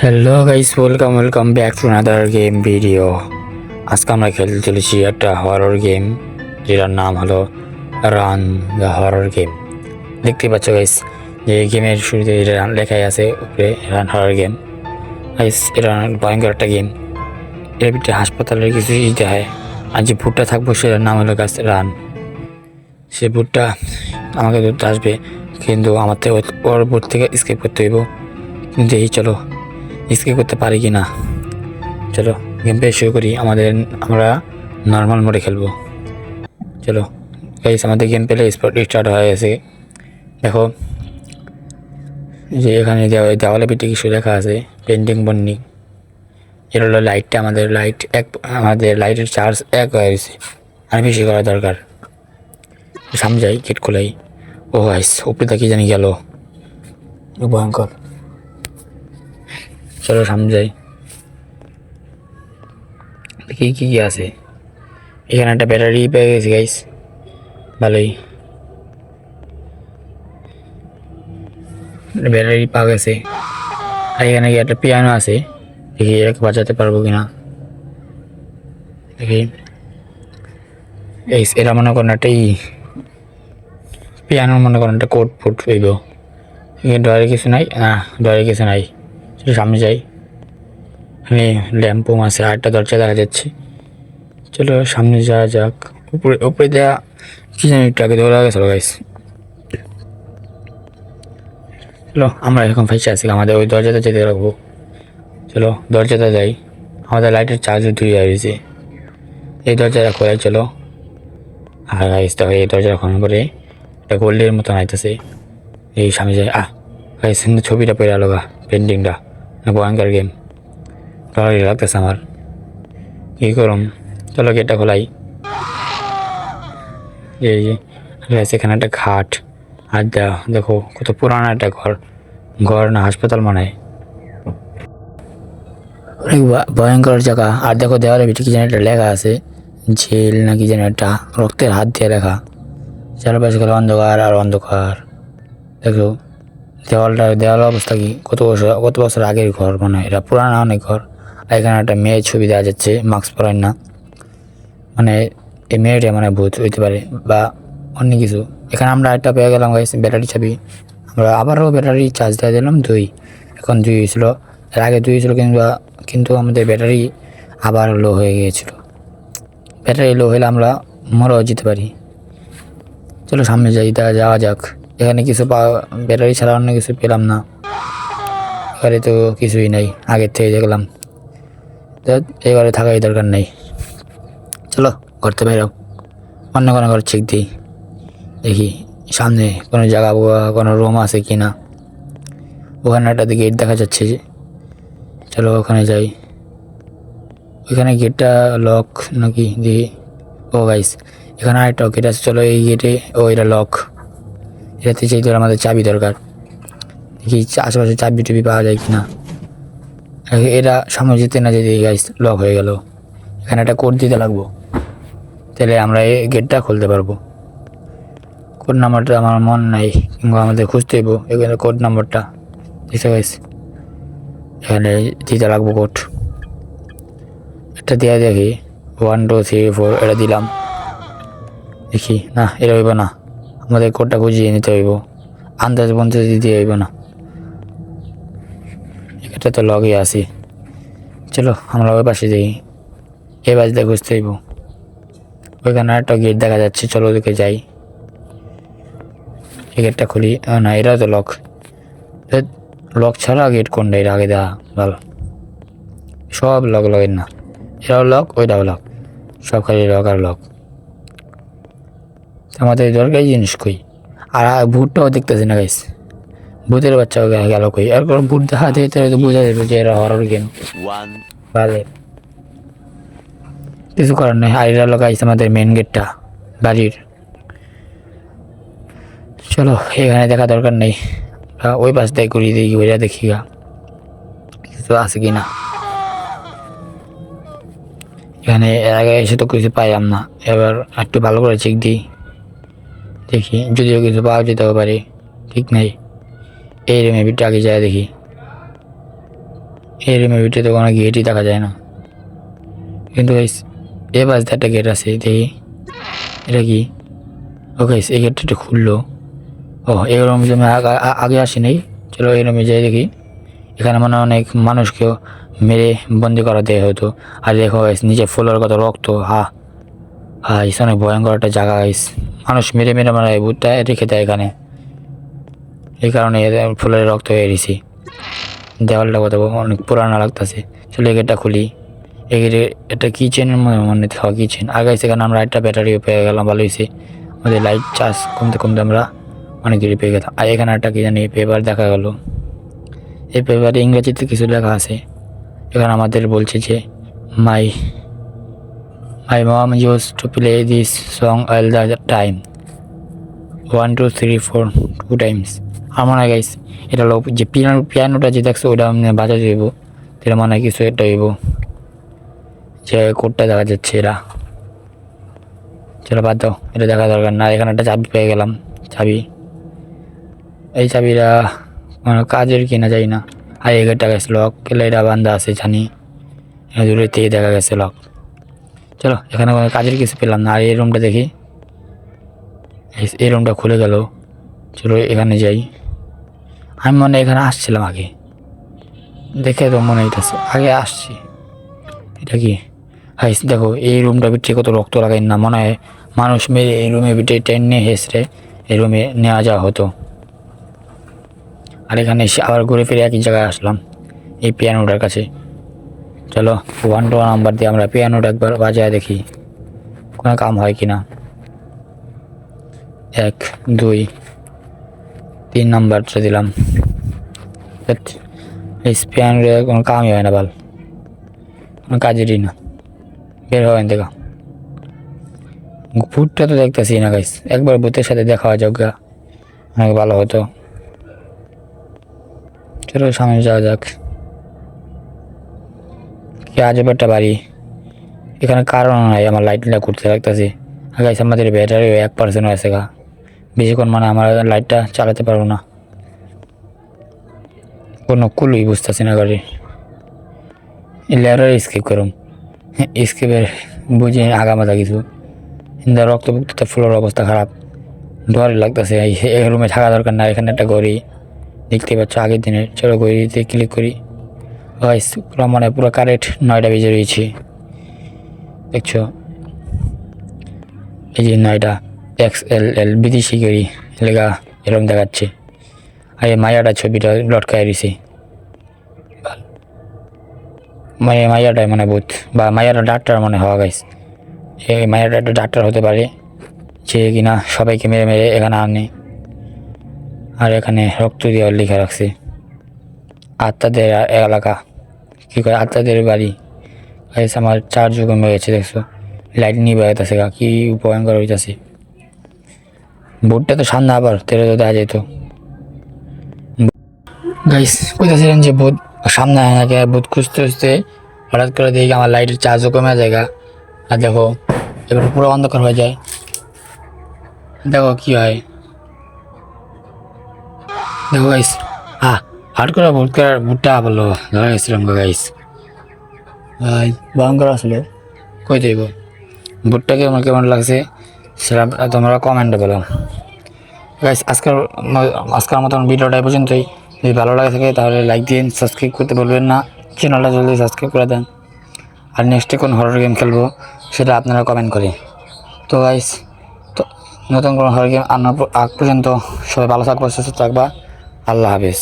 Hello guys welcome welcome back to another game video আজকে আমরা খেলতে চলেছি একটা হরর গেম যেটার নাম হলো রান দ্য হরর গেম দেখতে পাচ্ছ গাইস যে গেমের শুরুতে run লেখাই আছে উপরে রান হরর গেম গাইস এটা ভয়ঙ্কর একটা গেম এর ভিতরে হাসপাতালের কিছু দিতে হয়। আর যে ভুটটা থাকব, সেটার নাম হলো গাছ রান সে ভুটটা আমাকে ধরতে আসবে, কিন্তু আমার থেকে ওর- ভুট থেকে স্কেপ করতে হইব। কিন্তু এই চলো স্কেপ করতে পারি কি না চলো গেম প্লে শুরু করি। আমাদের, আমরা নর্মাল মোডে খেলব। চলো গাইস আমাদের গেম প্লে স্টার্ট হয়ে গেছে। দেখো, যে এখানে দেওয়া- দেওয়ালে পিঠে কিছু লেখা আছে পেন্টিং বন্নি এর হলো লাইটটা আমাদের লাইট এক, আমাদের লাইটের চার্জ এক হয়ে গেছে। আর বেশি করা দরকার। সামজাই গেট খোলাই। ও গাইস উপরে কি জানি গেল। ভয়ঙ্কর। চলো সামনে যাই। দেখি কি কি আছে। এখানে একটা ব্যাটারি পেয়ে গেছি গাইস ভালোই। ব্যাটারি পাওয়া গেছে আর এখানে একটা পিয়ানো আছে। দেখি এটাকে বাজাতে পারব কিনা। দেখি। এই এরা মনে করেন একটা ই। পিয়ানো মনে করেন একটা কোট ফুট হইব। এখানে ডয়ারে কিছু নাই। না ডয়ারে কিছু নাই। চলো সামনে যাই। এখানে ল্যাম্পোম আছে আর একটা দরজা দেখা যাচ্ছে। চলো সামনে যাওয়া যাক। উপরে উপরে দেওয়া কি জানি একটু আগে ধরা গেছিল গাইস চলো, আমরা এখন ফাইসে আছি, আমাদের ওই দরজাটা যেতে রাখব। চলো দরজাটা যাই। আমাদের লাইটের চার্জও ধুয়ে রয়েছে এই দরজাটা খোলাই চলো। আর গাইস দেখো, এই দরজা খোলার পরে এটা গোল্ডের মতন আইতেছে। এই সামনে যায় আহ গাইস ছবিটা পেয়ে গেল গা পেন্টিংটা ভয়ঙ্কর গেম ভালোই লাগতেছে আমার কী করুম চলো গেটটা খোলাই এই যে গাইস একটা খাট আর দেখো কত পুরানো একটা ঘর ঘর না হাসপাতাল মনে অনেক ভয়ঙ্কর জায়গা আর দেখো দেওয়ালে ভিতরে কি যেন একটা লেখা আছে জেল না কি যেন একটা রক্তের হাত দিয়ে লেখা চারপাশে গেলে অন্ধকার আর অন্ধকার দেখো দেওয়ালটা দেওয়াল অবস্থা কি? কত বছর কত বছর আগের ঘর মনে হয়? এটা পুরানো অনেক ঘর। এখানে একটা মেয়ের ছবি দেওয়া যাচ্ছে, মাস্ক পরেন না। মানে এই মেয়েটা মানে ভূত হইতে পারে বা অন্য কিছু। এখানে আমরা একটা পেয়ে গেলাম গাইস ব্যাটারি চাবি আমরা আবারও ব্যাটারি চার্জ দিয়ে দিলাম দুই। এখন দুই হয়েছিল। এর আগে দুই হয়েছিল কিন্তু কিন্তু আমাদের ব্যাটারি আবার লো হয়ে গিয়েছিল। ব্যাটারি লো হলে আমরা মরেও যেতে পারি। চলো সামনে যাই তা যাওয়া যাক। এখানে কিছু ব্যাটারি ছাড়া অন্য কিছু পেলাম না। এবারে তো কিছুই নাই, আগের থেকে দেখলাম। এবারে থাকাই দরকার নেই। চলো, ঘরতে বেরো অন্য কোনো ঘর চেক দিই। দেখি, সামনে কোনো জায়গা বা কোনো রুম আছে কি না ওখানে একটা গেট দেখা যাচ্ছে যে। চলো ওখানে যাই। ওইখানে গেটটা লক নাকি? দেখি। ও গাইস এখানে আরেকটা গেট আছে। চলো এই গেটে ও এটা লক এটাতে চাই তোর আমাদের চাবি দরকার। দেখি আশেপাশে চাবি টুবি পাওয়া যায় কি না এরা সামনে যেতে না যেতে গাইস লক হয়ে গেল। এখানে একটা কোড দিতে লাগবো। তাহলে আমরা এই গেটটা খুলতে পারব। কোড নাম্বারটা আমার মন নাই, কিংবা আমাদের খুঁজতে হইব এখানে কোড নাম্বারটা দেখতে গাইস এখানে দিতে লাগবো কোড এটা দেওয়া দেখি। ওয়ান টু থ্রি ফোর এটা দিলাম। দেখি, না, এটা হইব না। আমাদের কোডটা বুঝিয়ে নিতে হইব। আন্দাজ বন্ধু দিতে হইব না। এটা তো লগে আছি। চলো, আমরা ওই পাশে যাই। এই বাজতে খুঁজতে হইব। ওইখানে একটা গেট দেখা যাচ্ছে, চলো ওদিকে যাই। এই গেটটা খুলি। না, এটাও তো লক লক ছাড়া গেট কোনটা? এটা আগে দেখা, ভালো। সব লক লগের না। এটাও লক ওইটাও লক সব খালি লক আর লক আমাদের দরকারি জিনিস কই? আর ভূতটাও দেখতেছি না গাইস ভূতের বাচ্চাও গেল কই? আর কোনো ভূত দেখা দিয়ে তো বোঝা যাবে যে এরা হরর গেম ভালো কিছু করার নেই। আর এটা লাগাইছে আমাদের মেন গেটটা বাড়ির। চলো এখানে দেখা দরকার নেই। ওই পাশ দিয়ে ঘুরিয়ে দিই ঘুরিয়ে দেখি গা। কিছু আছে কি না? এখানে এর আগে এসে তো কিছু পাইলাম না। এবার একটু ভালো করে চেক দিই। দেখি, যদিও কিছু পাওয়া যেতেও পারে, ঠিক নেই। এই রুমে বিটটা আগে যায় দেখি। এই রুমের ভিতরে তো কোনো গেটই দেখা যায় না। কিন্তু এ পাশে একটা গেট আছে, দেখি। এটা কি? ও গাইস এই গেটটা একটু খুললো। ও এই রুমে আমি আগে- আসি নাই। চলো এই রুমে যাই দেখি। এখানে মানে অনেক মানুষকেও মেরে বন্দি করা দেয় হতো। আর দেখো নিচে ফুলের কত রক্ত, হা। এসে অনেক ভয়ঙ্কর একটা জায়গা মানুষ মেরে মেরে মানে ভূতটা রেখে দেয় এখানে। এই কারণে ফুলের রক্ত হয়ে গেছি। দেওয়ালটা কত অনেক পুরানো লাগতেছে। চলে এই গেটটা খুলি। এই গেটে একটা কিচেনের মনে খাওয়া কিচেন আগে সেখানে আমরা একটা ব্যাটারিও পেয়ে গেলাম ভালো হয়েছে। আমাদের লাইট চার্জ কমতে কমতে আমরা অনেক কিছু পেয়ে গেলাম। আর এখানে একটা কি জানি পেপার দেখা গেল। এই পেপারে ইংরেজিতে কিছু লেখা আছে। এখানে আমাদের বলছে যে my my mom use to play this song all the time one two three four two times আমার গাইস এটা হলো যে পিয়ানো পিয়ানোটা যে দেখছ, ওটা আমি বাজাতে দেবো। এটা মনে হয় কিছু একটা হইব যে কোডটা দেখা যাচ্ছে এরা। চলো বাদ দাও, এটা দেখা দরকার না। এখানে একটা চাবি পেয়ে গেলাম, চাবি। এই চাবিটা মানে কাজের কিনা যাই না। আর, এই গেটটা গেছে লক কেলে এটা বান্ধা আছে জানি। এখানে দূরে থেকে দেখা গেছে লক চলো, এখানে কোনো কাজের কিছু পেলাম না। আর এই রুমটা দেখি। এই- রুমটা খুলে গেল। চলো এখানে যাই। আমি মনে এখানে আসছিলাম আগে। দেখে তো মনে হইতেছে, আগে আসছি। এটা কি? হাই, দেখো, এই রুমটা ভিতরে কত রক্ত লাগাই না। মনে হয় মানুষ মেরে এই রুমে ভিতরে টেনে হেসড়ে এই রুমে নেওয়া যাওয়া হতো। আর এখানে এসে আবার ঘুরে ফিরে একই জায়গায় আসলাম। এই পিয়ানোটার কাছে। চলো ওয়ান টু নাম্বার দিয়ে আমরা পিয়ানোটা একবার বাজায় দেখি, কোনো কাম হয় কি না এক, দুই, তিন নাম্বারটা দিলাম। পিয়ানোটা কোনো কামই হয় না বাল কোনো কাজেরই না। বের হবেন দেখা ভূতটা তো দেখতেছি না গাইস একবার ভূতের সাথে দেখা হয় যোগ্য অনেক ভালো হতো। চলো, সামনে যাওয়া যাক। আজব একটা বাড়ি। এখানে কারণ নাই, আমার লাইটটা করতে লাগতেছি। গাইস আমাদের ব্যাটারিও এক পার্সেন্ট হয়েছে গা। বেশিক্ষণ মানে আমার লাইটটা চালাতে পারব না। কোনো কুলুই বুঝতেছি না গাড়ি লেয়ারের স্কিপ করুন। স্কিপের বুঝে আগামাতা কিছু। কিন্তু রক্তপুক্ত ফ্লোর অবস্থা খারাপ। ডর লাগতেছে, এই রুমে থাকা দরকার না এখানে একটা ঘড়ি। দেখতে পাচ্ছ আগের দিনের। চলো ঘড়িতে ক্লিক করি। গাইস পুরো মানে পুরো কারেক্ট নয়টা বেজে রয়েছে। দেখছ? এই যে নয়টা এক্স এল এল বিদেশি গড়ি লেগা এরকম দেখাচ্ছে। আর এই মায়াটা ছবিটা লটকায় দিছে। মানে মায়াটাই মানে বুথ বা মায়াটা ডাক্তার মনে হওয়া গাইস এই মায়াটা একটা ডাক্তার হতে পারে, যে কিনা সবাইকে মেরে মেরে এখানে আনে। আর এখানে রক্ত দিয়ে লিখে রাখছে। আত্মাদের এলাকা কী করে? আত্মাদের বাড়ি। গাইস আমার চার্জ কমে গেছে দেখছ? লাইট নিয়ে বেড়াইতেছে গা, কি ভয়ঙ্কর হইতাছে। বোর্ডটা তো সামনে আবার তেরে তো দেওয়া যেত। গাইস কইতাছিলেন যে ভূত সামনে আগে ভূত খুঁজতে খুঁজতে হঠাৎ করে দেখি আমার লাইটের চার্জও কমে যায় গা। আর দেখো, এবার পুরো অন্ধকার হয়ে যায়। দেখো কি হয়। দেখো গাইস হ্যাঁ হাট করে ভূত করার ভূতটা বলল ধরা গেছিলাম গাইস ভয়ঙ্কর আসলে। কই দেব ভূতটাকে আমার কেমন লাগছে? সেটা তোমরা কমেন্টে বলো। গাইস আজকের আজকের মতন ভিডিওটা এই পর্যন্তই। যদি ভালো লাগে থাকে তাহলে লাইক দিন সাবস্ক্রাইব করতে বলবেন না। চ্যানেলটা জলদি সাবস্ক্রাইব করে দেন। আর নেক্সটে কোন হরর গেম খেলব সেটা আপনারা কমেন্ট করে। তো গাইস তো নতুন কোনো হরর গেম আনার আগ পর্যন্ত সবাই ভালো থাকবা সুস্থ থাকবা। আল্লাহ হাফিজ।